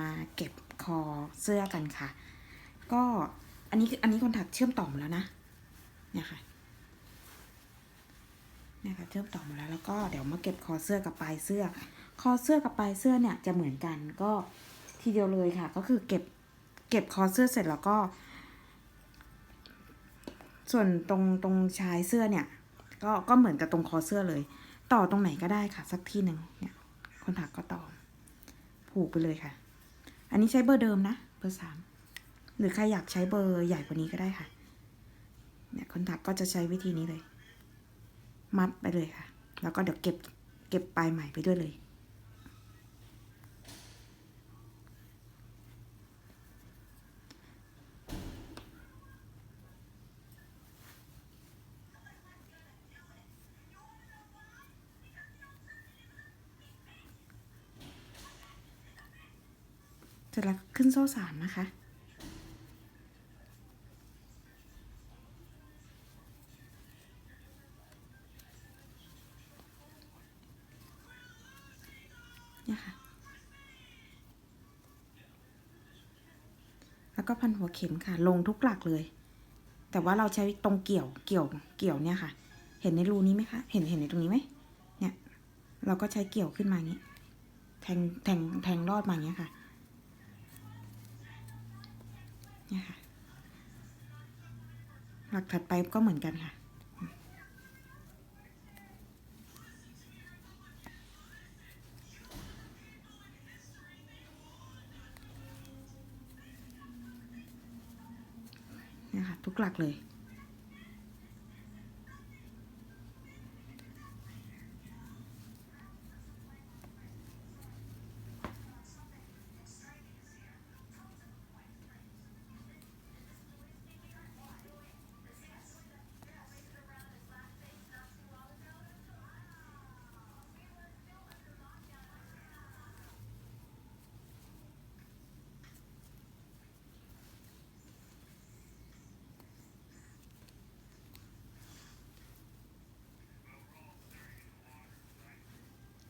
มาเก็บคอเสื้อกันค่ะ ก็อันนี้อันนี้คนถักเชื่อมต่อหมดแล้วนะเนี่ยค่ะเนี่ยค่ะเชื่อมต่อหมดแล้วแล้วก็เดี๋ยวมาเก็บคอเสื้อกับปลายเสื้อ คอเสื้อกับปลายเสื้อเนี่ยจะเหมือนกันก็ทีเดียวเลยค่ะ ก็คือเก็บเก็บคอเสื้อเสร็จแล้วก็ ส่วนตรงตรงชายเสื้อเนี่ย ก็ก็เหมือนกับตรงคอเสื้อเลย ต่อตรงไหนก็ได้ค่ะ สักที่หนึ่งเนี่ยคนถักก็ต่อผูกไปเลยค่ะ อันนี้ใช้เบอร์เดิมนะ เบอร์สามหรือใครอยากใช้เบอร์ใหญ่กว่านี้ก็ได้ค่ะ เนี่ยคนถักก็จะใช้วิธีนี้เลย มัดไปเลยค่ะ แล้วก็เดี๋ยวเก็บเก็บปลายใหม่ไปด้วยเลย โซ่สามนะคะ เนี่ยค่ะ แล้วก็พันหัวเข็มค่ะ ลงทุกหลักเลย แต่ว่าเราใช้ตรงเกี่ยว เกี่ยว เกี่ยวเนี่ยค่ะ เห็นในรูนี้ไหมคะ เห็น เห็นในตรงนี้ไหมเนี่ย เราก็ใช้เกี่ยวขึ้นมาอย่างนี้ แทง แทง แทงรอดมาอย่างเงี้ค่ะ เนี่ยค่ะ หลักถัดไปก็เหมือนกันค่ะนี่ค่ะทุกหลักเลย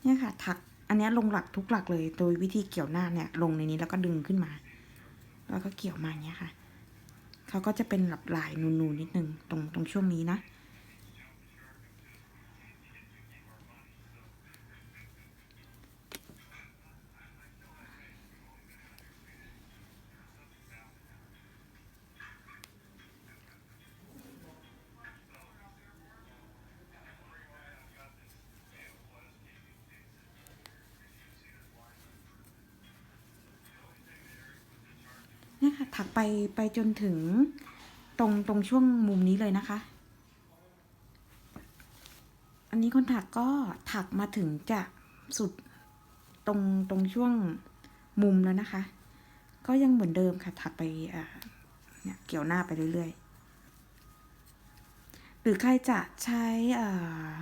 เนี่ยค่ะถักอันนี้ลงหลักทุกหลักเลยโดยวิธีเกี่ยวหน้าเนี่ยลงในนี้แล้วก็ดึงขึ้นมา แล้วก็เกี่ยวมาอย่างเนี้ยค่ะเขาก็จะเป็นหลับลายนูนๆนิดนึงตรงตรงช่วงนี้นะ เนี่ยค่ะถักไปไปจนถึงตรงตรงช่วงมุมนี้เลยนะคะ อันนี้คนถักก็ถักมาถึงจะสุดตรงตรงช่วงมุมแล้วนะคะ ก็ยังเหมือนเดิมค่ะถักไปอ่าเนี่ยเกี่ยวหน้าไปเรื่อยๆ หรือใครจะใช้อ่า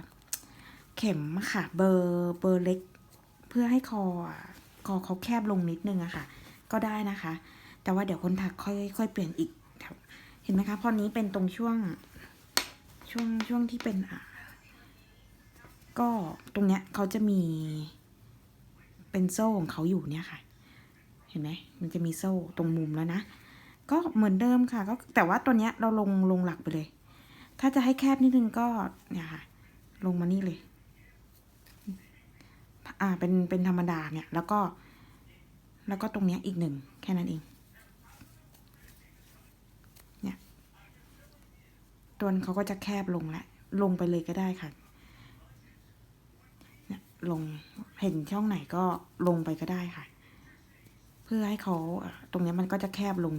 เข็มค่ะเบอร์เบอร์เล็ก เพื่อให้คอคอเขาแคบลงนิดนึงอะค่ะ ก็ได้นะคะ แต่ว่าเดี๋ยวคนถักค่อยค่อยเปลี่ยนอีกเห็นไหมคะพอนี้เป็นตรงช่วงช่วงช่วงที่เป็นอ่าก็ตรงเนี้ยเขาจะมีเป็นโซ่ของเขาอยู่เนี่ยค่ะ เห็นไหมมันจะมีโซ่ตรงมุมแล้วนะ ก็เหมือนเดิมค่ะ ก็แต่ว่าตัวเนี้ยเราลงลงหลักไปเลย ถ้าจะให้แคบนิดนึงก็เนี่ยค่ะ ลงมานี่เลย อ่าเป็นเป็นธรรมดาเนี่ย แล้วก็ แล้วก็ตรงเนี้ยอีกหนึ่งแค่นั้นเอง เนี่ย ตัวนั้นเขาก็จะแคบลงแล้วลงไปเลยก็ได้ค่ะเนี่ยลงเห็นช่องไหนก็ลงไปก็ได้ค่ะ เพื่อให้เขาตรงเนี้ยมันก็จะแคบลง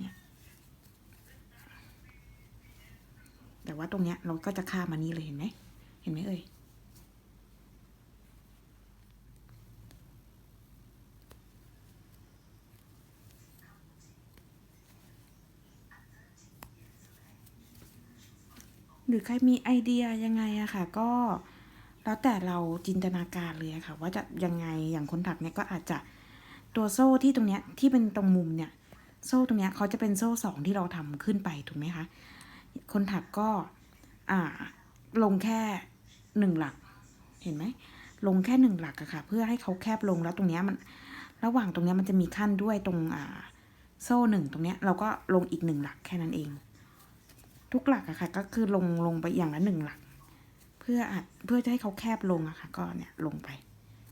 เนี่ยแต่ว่าตรงเนี้ยเราก็จะข้ามมานี่เลยเห็นไหม เห็นไหมเอ่ย หรือใครมีไอเดียยังไงอะค่ะ ก็แล้วแต่เราจินตนาการเลยอะค่ะ ว่าจะยังไงอย่างคนถักเนี่ยก็อาจจะตัวโซ่ที่ตรงเนี้ยที่เป็นตรงมุมเนี่ย โซ่ตรงเนี้ยเขาจะเป็นโซ่สองที่เราทำขึ้นไปถูกไหมคะคนถักก็อ่าลงแค่หนึ่งหลัก เห็นไหมลงแค่หนึ่งหลักอะค่ะ เพื่อให้เขาแคบลงแล้วตรงเนี้ยมัน ระหว่างตรงเนี้ยมันจะมีขั้นด้วยตรงอ่า โซ่หนึ่งตรงเนี้ยเราก็ลงอีกหนึ่งหลักแค่นั้นเอง ทุกหลักอะค่ะ ก็คือลงลงไปอย่างละหนึ่งหลัก เพื่ออัดเพื่อจะให้เขาแคบลงอะค่ะ ก็เนี่ยลงไป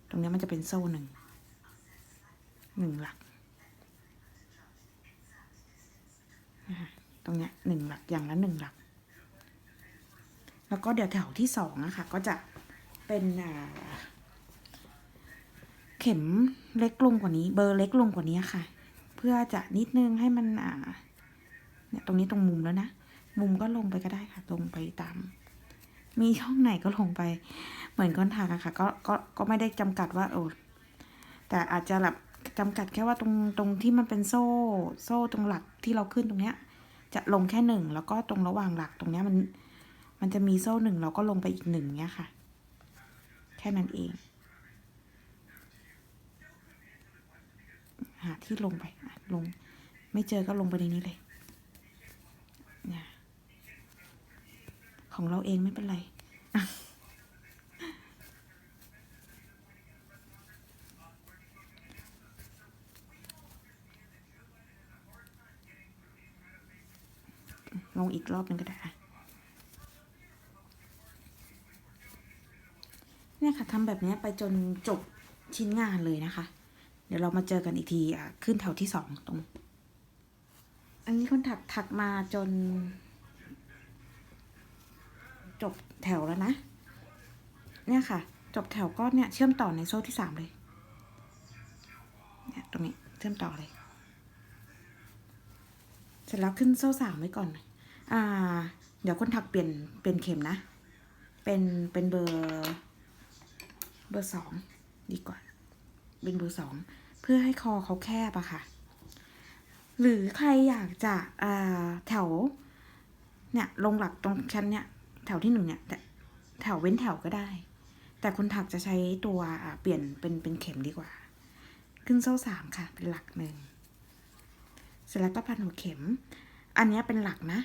ตรงนี้มันจะเป็นโซ่หนึ่งหนึ่งหลักนะคะตรงเนี้ยหนึ่งหลักอย่างละหนึ่งหลัก แล้วก็เดี๋ยวแถวที่สองนะคะก็จะเป็นเข็มเล็กลงกว่านี้ เบอร์เล็กลงกว่านี้ค่ะ เพื่อจะนิดนึงให้มันอ่าเนี่ยตรงนี้ตรงมุมแล้วนะ มุมก็ลงไปก็ได้ค่ะ ลงไปตาม มีช่องไหนก็ลงไป เหมือนก้อนทางอะค่ะ ก็ก็ก็ไม่ได้จำกัดว่าโอ้แต่อาจจะแบบจำกัดแค่ว่าตรงตรงที่มันเป็นโซ่ โซ่ตรงหลักที่เราขึ้นตรงเนี้ย จะลงแค่หนึ่งแล้วก็ตรงระหว่างหลักตรงเนี้ยมัน มันจะมีโซ่หนึ่งเราก็ลงไปอีกหนึ่งเนี้ยค่ะ แค่นั้นเองหาที่ลงไปลง ไม่เจอก็ลงไปในนี้เลย ของเราเองไม่เป็นไร ลงอีกรอบหนึงก็ได้เนี่ยค่ะทำแบบนี้ไปจนจบชิ้นงานเลยนะคะ เดี๋ยวเรามาเจอกันอีกทีอะขึ้นแถวที่สองตรง อันนี้คนถักถักมาจน จบแถวแล้วนะ เนี่ยค่ะ จบแถวก็เนี่ยเชื่อมต่อในโซ่ที่สามเลย เนี่ยตรงนี้เชื่อมต่อเลย เสร็จแล้วขึ้นโซ่สามไว้ก่อน อ่า เดี๋ยวคนถักเปลี่ยนเปลี่ยนเข็มนะ เป็นเป็นเบอร์เบอร์สองดีกว่า เป็นเบอร์สองเพื่อให้คอเขาแคบอะค่ะ หรือใครอยากจะอ่าแถวเนี่ยลงหลักตรงชั้นเนี่ย แถวที่หนึ่งเนี่ยแต่แถวเว้นแถวก็ได้ แต่คนถักจะใช้ตัวอ่าเปลี่ยนเป็นเป็นเข็มดีกว่า ขึ้นโซ่สามค่ะ เป็นหลักหนึ่งเสร็จแล้วก็พันหัวเข็ม อันนี้เป็นหลักนะ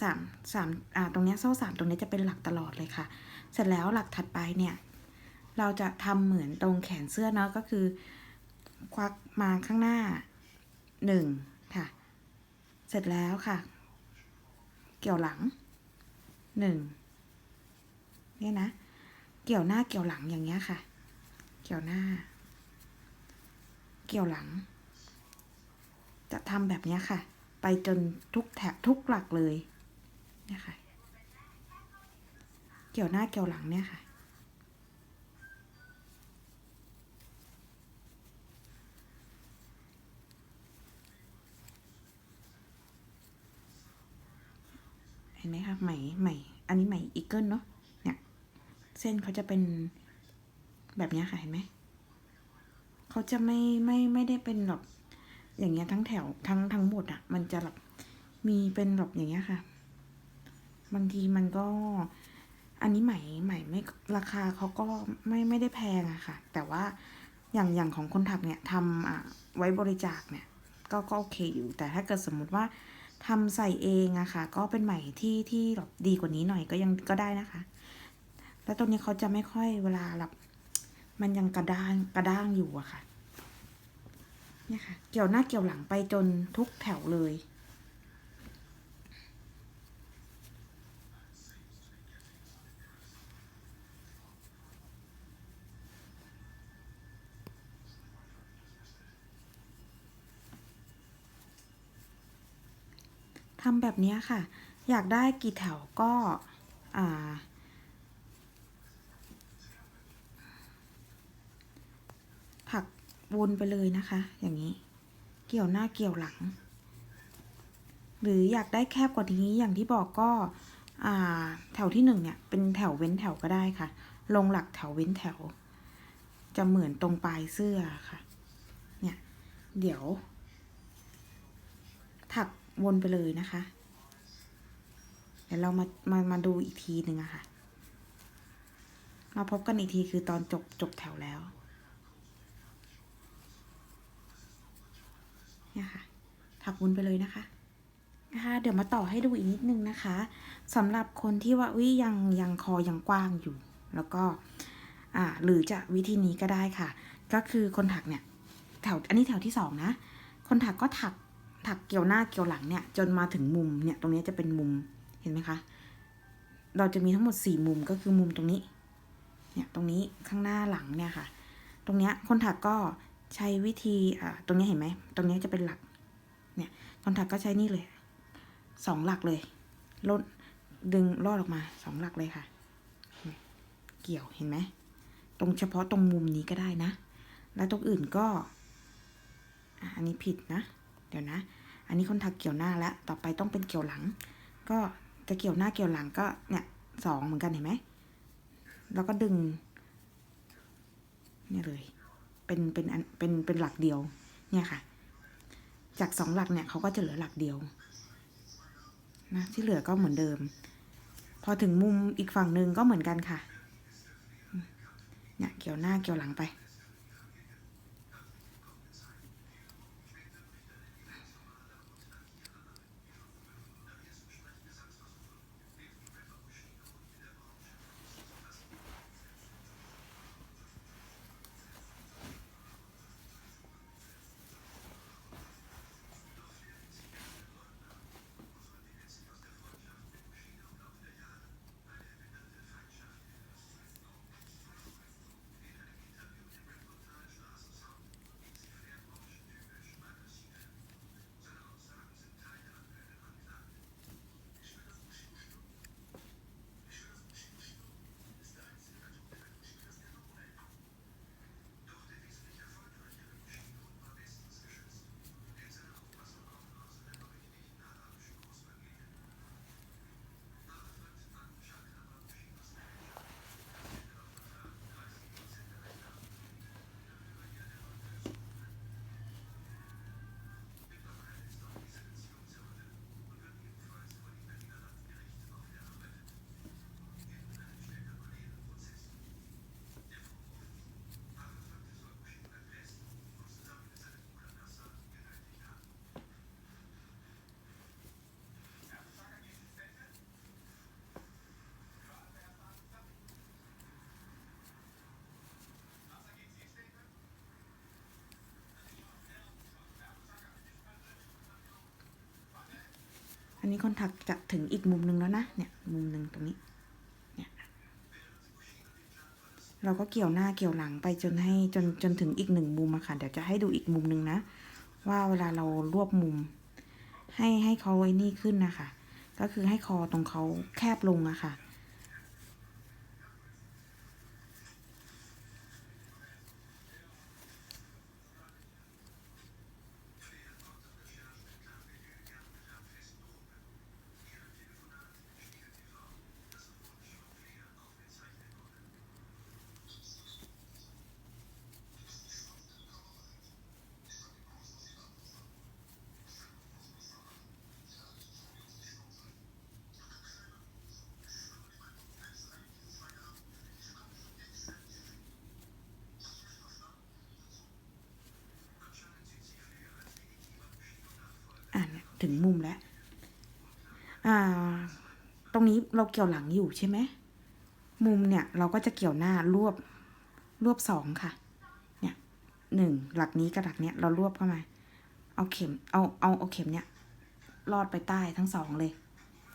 สามสามอ่าตรงนี้โซ่สามตรงนี้จะเป็นหลักตลอดเลยค่ะ เสร็จแล้วหลักถัดไปเนี่ย เราจะทำเหมือนตรงแขนเสื้อเนาะก็คือ ควักมาข้างหน้าหนึ่งค่ะ เสร็จแล้วค่ะ เกี่ยวหลังหนึ่ง เนี่ยนะ เกี่ยวหน้าเกี่ยวหลังอย่างเงี้ยค่ะ เกี่ยวหน้า เกี่ยวหลัง จะทำแบบเนี้ยค่ะ ไปจนทุกแถบทุกหลักเลยเนี่ยค่ะ เกี่ยวหน้าเกี่ยวหลังเนี่ยค่ะเห็นไหมคะไหมไหมอันนี้ไหมอีเกิลเนาะ เส้นเขาจะเป็นแบบนี้ค่ะเห็นไหมเขาจะไม่ไม่ไม่ได้เป็นแบบอย่างเงี้ยทั้งแถวทั้งทั้งหมดอะ่ะ มันจะแบบมีเป็นแบบอย่างเงี้ยค่ะ บางทีมันก็ อันนี้ไหมไหมไม่ราคาเขาก็ไม่ไม่ได้แพงอะค่ะ แต่ว่าอย่างอย่างของคนถักเนี่ยทำอะไว้บริจาคเนี่ย ก็ก็โอเคอยู่ แต่ถ้าเกิดสมมุติว่าทำใส่เองอะค่ะ ก็เป็นไหมที่ที่แบบดีกว่านี้หน่อยก็ยังก็ได้นะคะ แล้วตัวนี้เขาจะไม่ค่อยเวลาแบบมันยังกระด้างกระด้างอยู่อะค่ะ เนี่ยค่ะ เกี่ยวหน้าเกี่ยวหลังไปจนทุกแถวเลย ทำแบบนี้ค่ะ อยากได้กี่แถวก็ อ่า ผัก วนไปเลยนะคะ อย่างนี้ เกี่ยวหน้าเกี่ยวหลัง หรืออยากได้แคบกว่านี้อย่างที่บอกก็แถวที่หนึ่งเนี่ยเป็นแถวเว้นแถวก็ได้ค่ะ ลงหลักแถวเว้นแถว จะเหมือนตรงปลายเสื้อค่ะ เนี่ย เดี๋ยว ถักวนไปเลยนะคะ เดี๋ยวเรามามามาดูอีกทีหนึ่งอะค่ะ มาพบกันอีกทีคือตอนจบจบแถวแล้ว เนี่ยค่ะ ถักวนไปเลยนะคะนะคะเดี๋ยวมาต่อให้ดูอีกนิดนึงนะคะสำหรับคนที่ว่าวิยังยังคอยังกว้างอยู่ แล้วก็อ่าหรือจะวิธีนี้ก็ได้ค่ะ ก็คือคนถักเนี่ยแถวอันนี้แถวที่สองนะ คนถักก็ถักถักเกี่ยวหน้าเกี่ยวหลังเนี่ย จนมาถึงมุมเนี่ยตรงนี้จะเป็นมุมเห็นไหมคะ เราจะมีทั้งหมดสี่มุมก็คือมุมตรงนี้ เนี่ยตรงนี้ข้างหน้าหลังเนี่ยค่ะ ตรงเนี้ยคนถักก็ใช้วิธีอ่าตรงนี้เห็นไหมตรงนี้จะเป็นหลัก เนี่ยคนถักก็ใช้นี่เลยสองหลักเลยลดดึงลอดออกมาสองหลักเลยค่ะ เกี่ยวเห็นไหมตรงเฉพาะตรงมุมนี้ก็ได้นะ แล้วตรงอื่นก็อันนี้ผิดนะ เดี๋ยวนะ อันนี้คนถักเกี่ยวหน้าแล้วต่อไปต้องเป็นเกี่ยวหลัง ก็จะเกี่ยวหน้าเกี่ยวหลังก็เนี่ยสองเหมือนกันเห็นไหมแล้วก็ดึงเนี่ยเลย เป็นเป็นอันเป็นเป็นหลักเดียว เนี่ยค่ะ จากสองหลักเนี่ยเขาก็จะเหลือหลักเดียวนะที่เหลือก็เหมือนเดิม พอถึงมุมอีกฝั่งหนึ่งก็เหมือนกันค่ะเนี่ยเกี่ยวหน้าเกี่ยวหลังไป นนี้คนถักจะถึงอีกมุมหนึ่งแล้วนะ เนี่ย มุมหนึ่งตรงนี้ เนี่ย เราก็เกี่ยวหน้าเกี่ยวหลังไปจนให้จนจนถึงอีกหนึ่งมุมอะค่ะ เดี๋ยวจะให้ดูอีกมุมหนึ่งนะ ว่าเวลาเรารวบมุม ให้ให้เขาไว้นี่ขึ้นนะคะ ก็คือให้คอตรงเขาแคบลงอะค่ะ ถึงมุมแล้วอ่า ตรงนี้เราเกี่ยวหลังอยู่ใช่ไหมมุมเนี่ยเราก็จะเกี่ยวหน้ารวบรวบสองค่ะ เนี่ยหนึ่งหลักนี้กับหลักเนี้ยเรารวบเข้ามา เอาเข็มเอาเอาเอาเข็มเนี่ยลอดไปใต้ทั้งสองเลย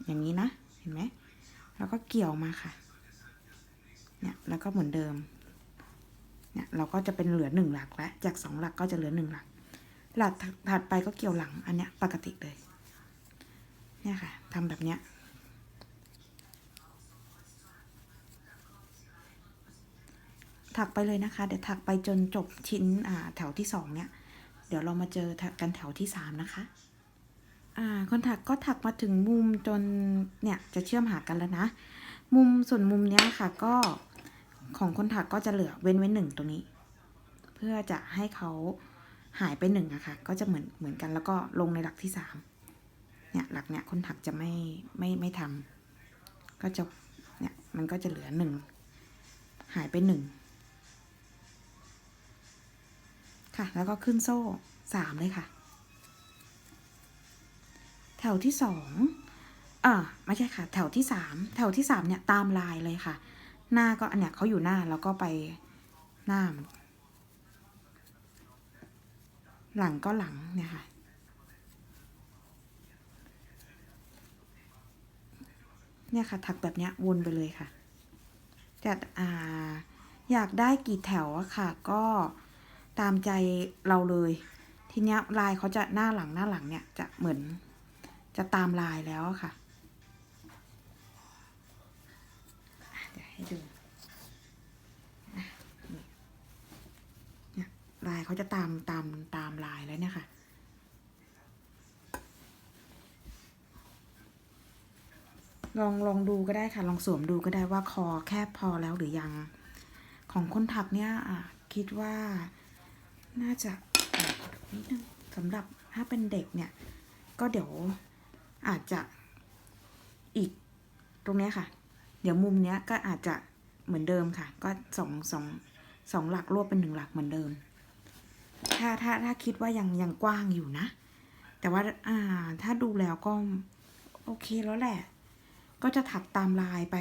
อย่างนี้นะเห็นไหมแล้วก็เกี่ยวมาค่ะ เนี่ยแล้วก็เหมือนเดิม เนี่ยเราก็จะเป็นเหลือหนึ่งหลักแล้วจากสองหลักก็จะเหลือหนึ่งหลัก หลักถัดไปก็เกี่ยวหลังอันเนี้ยปกติเลย เนี่ยค่ะทำแบบเนี้ยถักไปเลยนะคะ เดี๋ยวถักไปจนจบชิ้นอ่าแถวที่สองเนี่ย เดี๋ยวเรามาเจอกันแถวที่สามนะคะอ่าคนถักก็ถักมาถึงมุมจนเนี่ยจะเชื่อมหากันแล้วนะ มุมส่วนมุมเนี้ยค่ะก็ของคนถักก็จะเหลือเว้นไว้หนึ่งตรงนี้ เพื่อจะให้เขา หายไปหนึ่งอะค่ะ ก็จะเหมือนเหมือนกันแล้วก็ลงในหลักที่สามเนี่ยหลักเนี่ยคนถักจะไม่ไม่ไม่ทำก็จะเนี่ยมันก็จะเหลือหนึ่งหายไปหนึ่งค่ะ แล้วก็ขึ้นโซ่สามเลยค่ะ แถวที่สองอ่าไม่ใช่ค่ะ แถวที่สามแถวที่สามเนี่ยตามลายเลยค่ะ หน้าก็อันเนี้ยเขาอยู่หน้าแล้วก็ไปหน้ามัน หลังก็หลังเนี่ยค่ะ เนี่ยค่ะ ถักแบบเนี้ยวนไปเลยค่ะจะอ่าอยากได้กี่แถวอะค่ะ ก็ตามใจเราเลย ทีเนี้ยลายเขาจะหน้าหลังหน้าหลังเนี่ยจะเหมือนจะตามลายแล้วอะค่ะอะเดี๋ยวให้ดูอะนี่เนี่ย ลายเขาจะตามตามตามลายแล้วเนี่ยค่ะ ลองลองดูก็ได้ค่ะ ลองสวมดูก็ได้ว่าคอแคบพอแล้วหรือยัง ของคนถักเนี่ยคิดว่าน่าจะนิดนึงสำหรับถ้าเป็นเด็กเนี่ย ก็เดี๋ยวอาจจะอีกตรงนี้ค่ะ เดี๋ยวมุมเนี้ยก็อาจจะเหมือนเดิมค่ะ ก็สองสองสองหลักรวบเป็นหนึ่งหลักเหมือนเดิม ถ้าถ้าถ้าคิดว่ายังยังกว้างอยู่นะ แต่ว่าอ่าถ้าดูแล้วก็โอเคแล้วแหละ ก็จะถักตามลายไป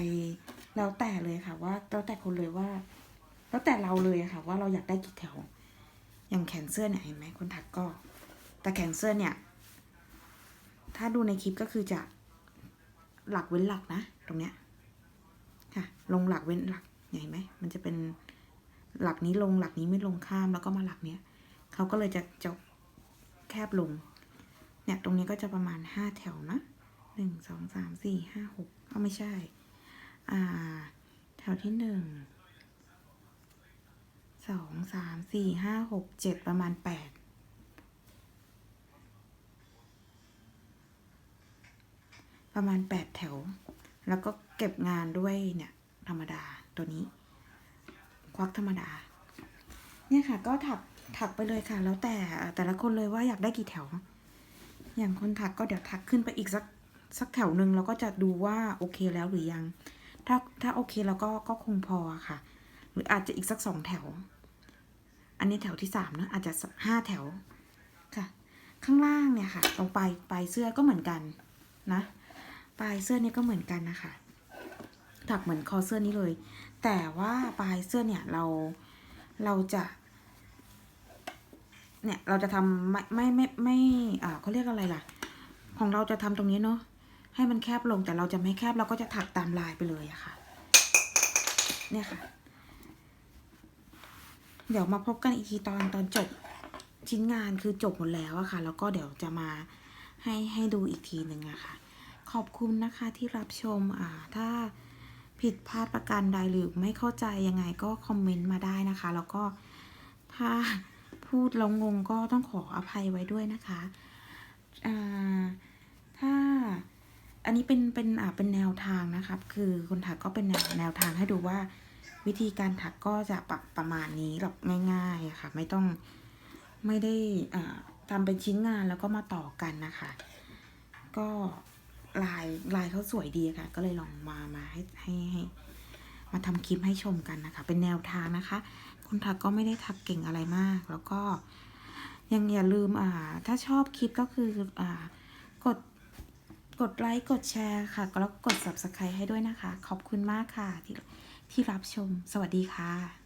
แล้วแต่เลยค่ะ ว่าแล้วแต่คนเลยว่า แล้วแต่เราเลยค่ะ ว่าเราอยากได้กี่แถว อย่างแขนเสื้อเนี่ยเห็นไหมคนถักก็ แต่แขนเสื้อเนี่ย ถ้าดูในคลิปก็คือจะหลักเว้นหลักนะ ตรงเนี้ยค่ะ ลงหลักเว้นหลักเห็นไหมมันจะเป็นหลักนี้ลงหลักนี้ไม่ลงข้ามแล้วก็มาหลักเนี้ย เขาก็เลยจะจะแคบลง เนี่ยตรงนี้ก็จะประมาณห้าแถวนะหนึ่งสองสามสี่ห้าหกเอาไม่ใช่ อ่า แถวที่หนึ่งสองสามสี่ห้าหกเจ็ดประมาณแปดประมาณแปดแถว แล้วก็เก็บงานด้วยเนี่ยธรรมดาตัวนี้ ควักธรรมดา เนี่ยค่ะก็ถัก ถักไปเลยค่ะ แล้วแต่แต่ละคนเลยว่าอยากได้กี่แถว อย่างคนถักก็เดี๋ยวถักขึ้นไปอีกสักสักแถวหนึ่งเราก็จะดูว่าโอเคแล้วหรือยัง ถ้าถ้าโอเคแล้วก็ก็คงพอค่ะ หรืออาจจะอีกสักสองแถว อันนี้แถวที่สามนะอาจจะห้าแถวค่ะ ข้างล่างเนี่ยค่ะ ตรงปลายปลายเสื้อก็เหมือนกันนะปลายเสื้อนี่ก็เหมือนกันนะคะถักเหมือนคอเสื้อนี้เลย แต่ว่าปลายเสื้อเนี่ยเราเราจะ เนี่ยเราจะทำไม่ไม่ไม่ไม่อ่าเขาเรียกอะไรล่ะ ของเราจะทำตรงนี้เนาะให้มันแคบลงแต่เราจะไม่แคบเราก็จะถักตามลายไปเลยอะค่ะ เนี่ยค่ะ เดี๋ยวมาพบกันอีกทีตอนตอนจบชิ้นงานคือจบหมดแล้วอะค่ะ แล้วก็เดี๋ยวจะมาให้ให้ดูอีกทีหนึ่งอะค่ะ ขอบคุณนะคะที่รับชมอ่าถ้าผิดพลาดประการใดหรือไม่เข้าใจยังไงก็คอมเมนต์มาได้นะคะ แล้วก็ถ้า พูดแล้วงงก็ต้องขออภัยไว้ด้วยนะคะอ่าถ้าอันนี้เป็นเป็นอ่าเป็นแนวทางนะครับ คือคนถักก็เป็นแนวแนวทางให้ดูว่า วิธีการถักก็จะปรับประมาณนี้แบบง่ายๆค่ะ ไม่ต้องไม่ได้อ่าทำเป็นชิ้นงานแล้วก็มาต่อกันนะคะ ก็ลายลายเขาสวยดีค่ะ ก็เลยลองมามาให้ให้ให้มาทำคลิปให้ชมกันนะคะ เป็นแนวทางนะคะ คนถักก็ไม่ได้ถักเก่งอะไรมาก แล้วก็ยังอย่าลืมอ่า ถ้าชอบคลิปก็คืออ่ากดกดไลค์กดแชร์ค่ะ แล้วก็กด subscribe ให้ด้วยนะคะ ขอบคุณมากค่ะที่ที่รับชม สวัสดีค่ะ